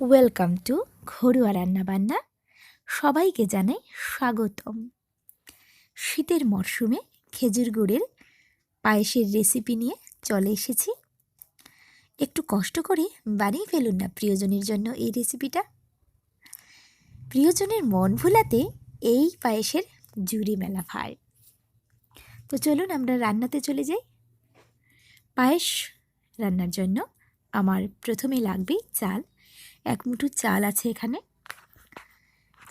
Welcome to ঘরোয়া রান্নাবান্না। সবাইকে জানাই স্বাগতম। শীতের মরশুমে খেজুর গুড়ের পায়েসের রেসিপি নিয়ে চলে এসেছি। একটু কষ্ট করে বানিয়ে ফেলুন না প্রিয়জনের জন্য এই রেসিপিটা। প্রিয়জনের মন ভোলাতে এই পায়েসের জুড়ি মেলা ভার। তো চলুন আমরা রান্নাতে চলে যাই। পায়েস রান্নার জন্য আমার প্রথমে লাগবে চাল। এক মুঠো চাল আছে এখানে।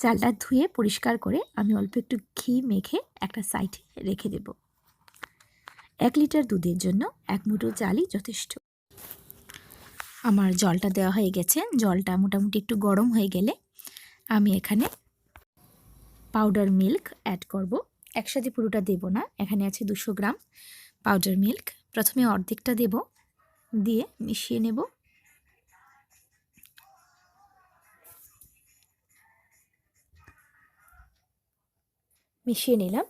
চালটা ধুয়ে পরিষ্কার করে আমি অল্প একটু ঘি মেখে একটা সাইডে রেখে দেব। এক লিটার দুধের জন্য এক মুঠো চালই যথেষ্ট। আমার জলটা দেওয়া হয়ে গেছে। জলটা মোটামুটি একটু গরম হয়ে গেলে আমি এখানে পাউডার মিল্ক অ্যাড করব। একসাথে পুরোটা দেব না, এখানে আছে দুশো গ্রাম পাউডার মিল্ক প্রথমে অর্ধেকটা দেব, দিয়ে মিশিয়ে নেব। মিশিয়ে নিলাম।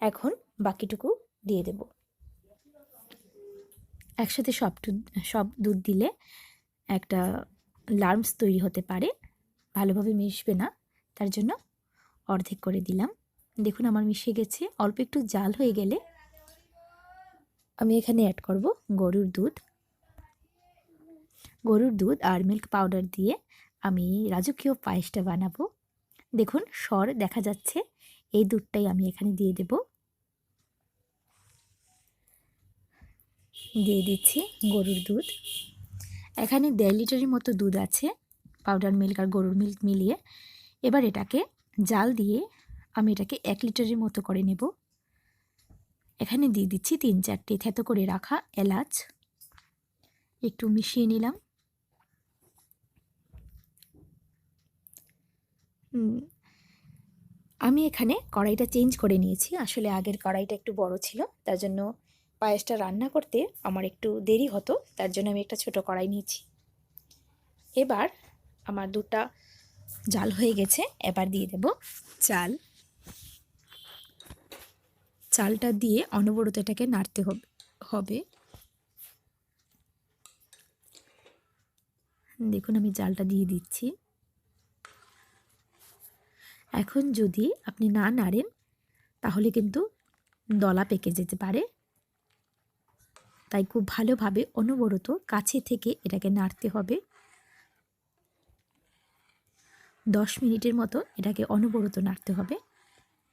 এখন বাকিটুকু দিয়ে দেব। একসাথে সব সব দুধ দিলে একটা লার্মস তৈরি হতে পারে। ভালোভাবে মিশবে না, তার জন্য অর্ধেক করে দিলাম। দেখুন আমার মিশে গেছে। অল্প একটু জাল হয়ে গেলে আমি এখানে অ্যাড করব গরুর দুধ। গরুর দুধ আর মিল্ক পাউডার দিয়ে আমি রাজকীয় পায়েসটা বানাবো। দেখুন স্বর দেখা যাচ্ছে। এই দুধটাই আমি এখানে দিয়ে দেব। দিয়ে দিচ্ছি গরুর দুধ। এখানে দেড় লিটারের মতো দুধ আছে পাউডার মিল্ক আর গরুর মিল্ক মিলিয়ে। এবার এটাকে জাল দিয়ে আমি এটাকে এক লিটারের মতো করে নেব। এখানে দিয়ে দিচ্ছি তিন চারটে থেতো করে রাখা এলাচ। একটু মিশিয়ে নিলাম। আমি এখানে কড়াইটা চেঞ্জ করে নিয়েছি। আসলে আগের কড়াইটা একটু বড় ছিল, তার জন্য পায়েসটা রান্না করতে আমার একটু দেরি হতো, তার জন্য আমি একটা ছোট কড়াই নিয়েছি। এবার আমার দুটা জাল হয়ে গেছে, এবার দিয়ে দেব চাল। চালটা দিয়ে অনবরত এটাকে নাড়তে হবে দেখুন আমি জালটা দিয়ে দিচ্ছি। এখন যদি আপনি না নাড়েন, তাহলে কিন্তু দলা পেকে যেতে পারে। তাই খুব ভালোভাবে অনবরত কাছে থেকে এটাকে নাড়তে হবে। দশ মিনিটের মতো এটাকে অনবরত নাড়তে হবে।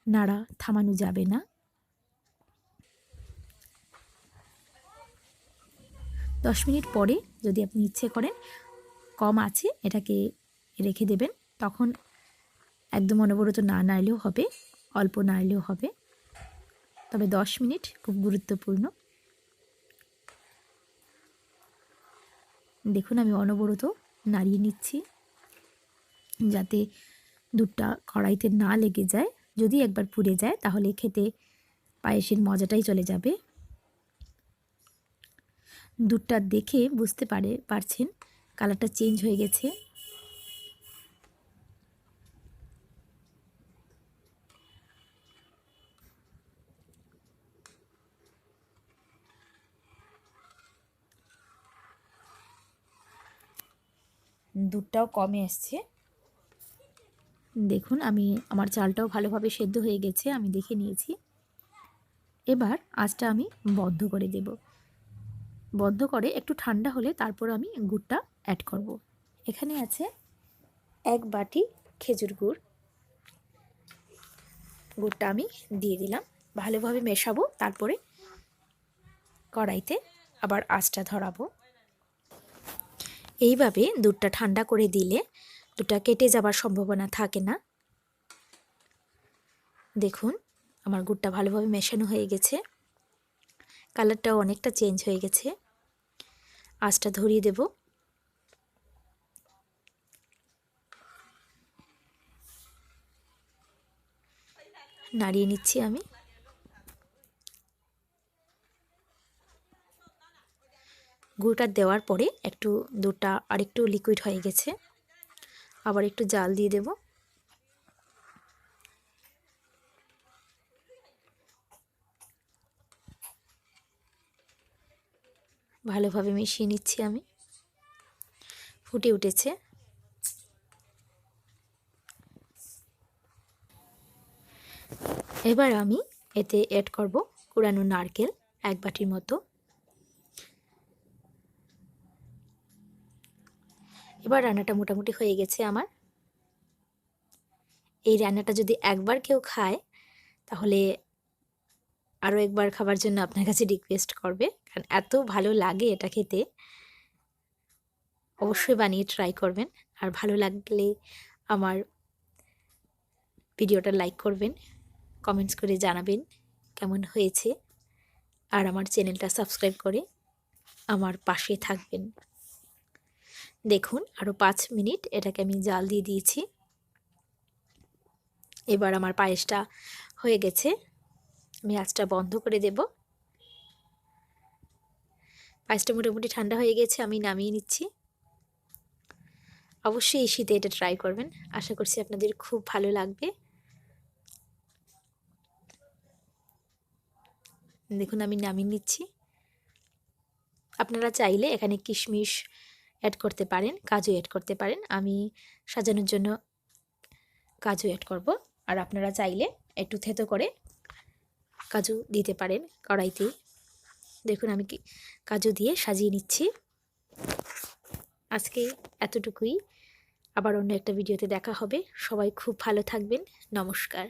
নাড়া থামানো যাবে না। দশ মিনিট পরে যদি আপনি ইচ্ছে করেন, কম আছে এটাকে রেখে দেবেন, তখন একদম অনবরত না নাড়লেও হবে, অল্প নাড়লেও হবে। তবে দশ মিনিট খুব গুরুত্বপূর্ণ। দেখুন, আমি অনবরত নাড়িয়ে নিচ্ছি যাতে দুধটা কড়াইতে না লেগে যায়। যদি একবার পুড়ে যায়, তাহলে খেতে পায়েসের মজাটাই চলে যাবে। দুধটা দেখে বুঝতে পারে, পারছেন, কালারটা চেঞ্জ হয়ে গেছে। দুধটাও কমে আসছে দেখুন, আমি আমার চালটাও ভালোভাবে সেদ্ধ হয়ে গেছে, আমি দেখে নিয়েছি। এবার আঁচটা আমি বন্ধ করে দেব। বন্ধ করে একটু ঠান্ডা হলে তারপর আমি গুড়টা অ্যাড করব। এখানে আছে এক বাটি খেজুর গুড়। গুড়টা আমি দিয়ে দিলাম। ভালোভাবে মেশাবো, তারপরে কড়াইতে আবার আঁচটা ধরাবো। এইভাবে দুধটা ঠান্ডা করে দিলে দুধটা কেটে যাবার সম্ভাবনা থাকে না। দেখুন, আমার গুড়টা ভালোভাবে মেশানো হয়ে গেছে। কালারটাও অনেকটা চেঞ্জ হয়ে গেছে। আঁচটা ধরিয়ে দেব। নাড়িয়ে নিচ্ছি আমি। গুঁড়োটা দেওয়ার পরে একটু দুধটা আরেকটু লিকুইড হয়ে গেছে। আবার একটু জাল দিয়ে দেব। ভালোভাবে মিশিয়ে নিচ্ছি আমি। ফুটে উঠেছে। এবার আমি এতে অ্যাড করব কুড়ানো নারকেল এক বাটির মতো। এবার রান্নাটা মোটামুটি হয়ে গেছে আমার। এই রান্নাটা যদি একবার কেউ খায়, তাহলে আরও একবার খাবার জন্য আপনার কাছে রিকোয়েস্ট করবে, কারণ এত ভালো লাগে এটা খেতে। অবশ্যই বানিয়ে ট্রাই করবেন, আর ভালো লাগলে আমার ভিডিওটা লাইক করবেন কমেন্টস করে জানাবেন কেমন হয়েছে। আর আমার চ্যানেলটা সাবস্ক্রাইব করে আমার পাশে থাকবেন। দেখুন আরও পাঁচ মিনিট এটাকে আমি জাল দিয়ে দিয়েছি। এবার আমার পায়েসটা হয়ে গেছে। আমি আঁচটা বন্ধ করে দেব। পায়েসটা মোটামুটি ঠান্ডা হয়ে গেছে, আমি নামিয়ে নিচ্ছি। অবশ্যই এই শীতে এটা ট্রাই করবেন। আশা করছি আপনাদের খুব ভালো লাগবে। দেখুন, আমি নামিয়ে নিচ্ছি। আপনারা চাইলে এখানে কিশমিশ অ্যাড করতে পারেন কাজু অ্যাড করতে পারেন। আমি সাজানোর জন্য কাজু অ্যাড করব। আর আপনারা চাইলে একটু থেতো করে কাজু দিতে পারেন কড়াইতে। দেখুন আমি কাজু দিয়ে সাজিয়ে নিচ্ছি। আজকে এতটুকুই। আবার অন্য একটা ভিডিওতে দেখা হবে। সবাই খুব ভালো থাকবেন। নমস্কার।